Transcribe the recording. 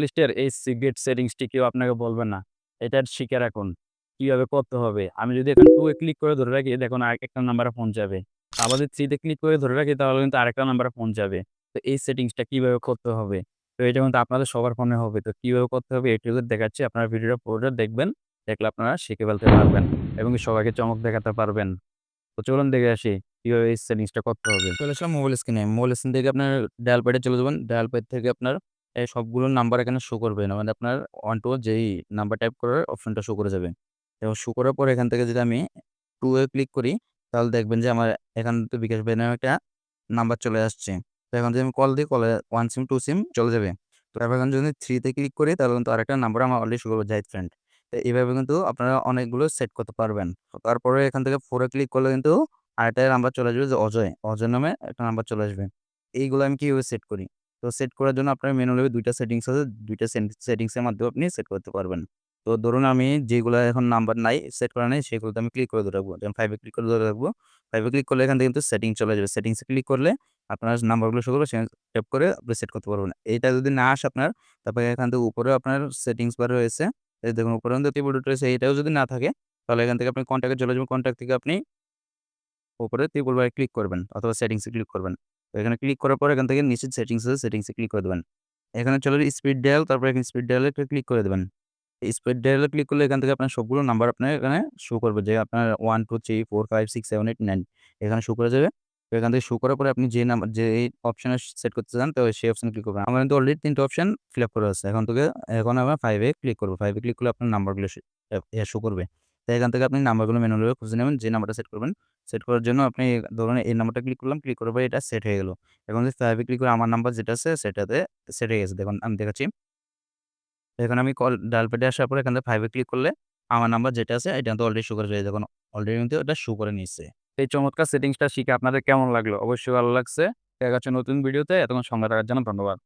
লিস্টের এই সিক্রেট সেটিংসটি কেউ আপনাকে বলবে না। এটা শিখে রাখুন। কীভাবে করতে হবে। আমি যদি এখানে 2 এ ক্লিক করে ধরে রাখি, দেখুন আরেকটা নাম্বারে ফোন যাবে। আবার যদি 3 তে ক্লিক করে ধরে রাখি, তাহলে কিন্তু আরেকটা নাম্বারে ফোন যাবে। তো এই সেটিংসটা কীভাবে করতে হবে? তো এটা কিন্তু আপনাদের সবার ফোনে হবে। তো কীভাবে করতে হবে to দেখাচ্ছি। আপনারা ভিডিওটা পুরোটা দেখবেন। দেখলে আপনারা শিখে ফেলতে পারবেন এবং সবাইকে চমক দেখাতে পারবেন। তো চলুন দেখে আসি, কীভাবে এই সেটিংসটা করতে হবে। চলে আসলাম মোবাইল স্ক্রিনে। মোবাইল স্ক্রিন থেকে আপনার ডায়াল প্যাডে চলে যাবেন। ডায়াল প্যাড থেকে আপনার এই সবগুলো নাম্বার এখানে শো করবে না। মানে আপনার 1 2 যেই নাম্বার টাইপ করার অপশনটা শো করে যাবে। এবং শো করার পর এখান থেকে যদি আমি টু এ ক্লিক করি, তাহলে দেখবেন যে আমার এখান থেকে বিকাশ ব্যাংক নামে একটা নাম্বার চলে আসছে। তো এখন যদি আমি কল দিই কলে ওয়ান সিম টু সিম চলে যাবে। তো এবার এখন যদি থ্রিতে ক্লিক করি, তাহলে কিন্তু আরেকটা নাম্বার আমার অলরেডি শো করবে জাহিদ ফ্রেন্ড। তো এভাবে কিন্তু আপনারা অনেকগুলো সেট করতে পারবেন। তারপরে এখান থেকে ফোরে ক্লিক করলে কিন্তু আরেকটা নাম্বার চলে আসবে যে অজয়। অজয় নামে একটা নাম্বার চলে আসবে। এইগুলো আমি কীভাবে সেট করি? তো সেট করার জন্য আপনার ম্যানুয়ালি 2 টা সেটিংস আছে। 2 টা সেন মাধ্যমে আপনি সেট করতে পারবেন। তো ধরুন আমি যেগুলো এখন নাম্বার নাই, সেট করা নেই সেগুলোতে আমি ক্লিক করে ধরে রাখব। যেমন 5 এ ক্লিক করে ধরে রাখব। 5 এ ক্লিক করলে এখান থেকে কিন্তু সেটিং চলে যাবে। সেটিংস ক্লিক করলে আপনার নাম্বারগুলো শো করবে সেখানে করে আপনি সেট করতে পারবেন। এইটা যদি না আসে আপনার তারপরে এখান থেকে উপরেও আপনার সেটিংস বার রয়েছে। দেখুন উপরে কিন্তু রয়েছে এটাও যদি না থাকে তাহলে এখান থেকে আপনি কনট্যাক্ট চলে যাবেন। কনট্যাক্ট থেকে আপনি উপরে ত্রিপুল বারে ক্লিক করবেন অথবা সেটিংস ক্লিক করবেন। তো এখানে ক্লিক করার পর এখান থেকে নিচে সেটিংস আছে সেটিংস ক্লিক করে দিবেন। এখানে চলে স্পিড ডায়াল তারপরে এখানে স্পিড ডায়াল এ ক্লিক করে দেবেন স্পিড ডায়াল এ ক্লিক করলে এখান থেকে আপনার সবগুলো নাম্বার আপনার এখানে শো করবে যে আপনার 1 2 3 4 5 6 7 8 9 এখানে শো করে যাবে। তো এখান থেকে শো করার পরে আপনি যে নাম্বার যে অপশনে সেট করতে চান, তো সেই অপশনে ক্লিক করবেন। আমার কিন্তু অলরেডি ৩ টা অপশন ফিল আপ করা আছে। এখন থেকে এখন আমরা 5 এ ক্লিক করব 5 এ ক্লিক করলে আপনার নাম্বারগুলো শো করবে। তো এখান থেকে আপনি নাম্বারগুলো ম্যানুয়ালি খুঁজে নেবেন, যে নাম্বারটা সেট করবেন। সেট করার জন্য আপনি ধরুন এই নাম্বারটা ক্লিক করলাম। ক্লিক করার পরে এটা সেট হয়ে গেল। এখন যদি 5 এ ক্লিক করে আমার নাম্বার যেটা আছে সেটাতে সেট হয়ে গেছে। দেখুন, আমি দেখাচ্ছি। এখন আমি কল, ডায়াল প্যাডে আসার পরে এখান থেকে 5 এ ক্লিক করলে আমার নাম্বার যেটা আছে এটা কিন্তু অলরেডি শো করে যাবে। দেখুন অলরেডি কিন্তু এটা শো করে নিচ্ছে। এই চমৎকার সেটিংসটা শিখে আপনাদের কেমন লাগল? অবশ্যই ভালো লাগছে। দেখা হচ্ছে নতুন ভিডিওতে। এতক্ষণ সঙ্গে থাকার জন্য ধন্যবাদ।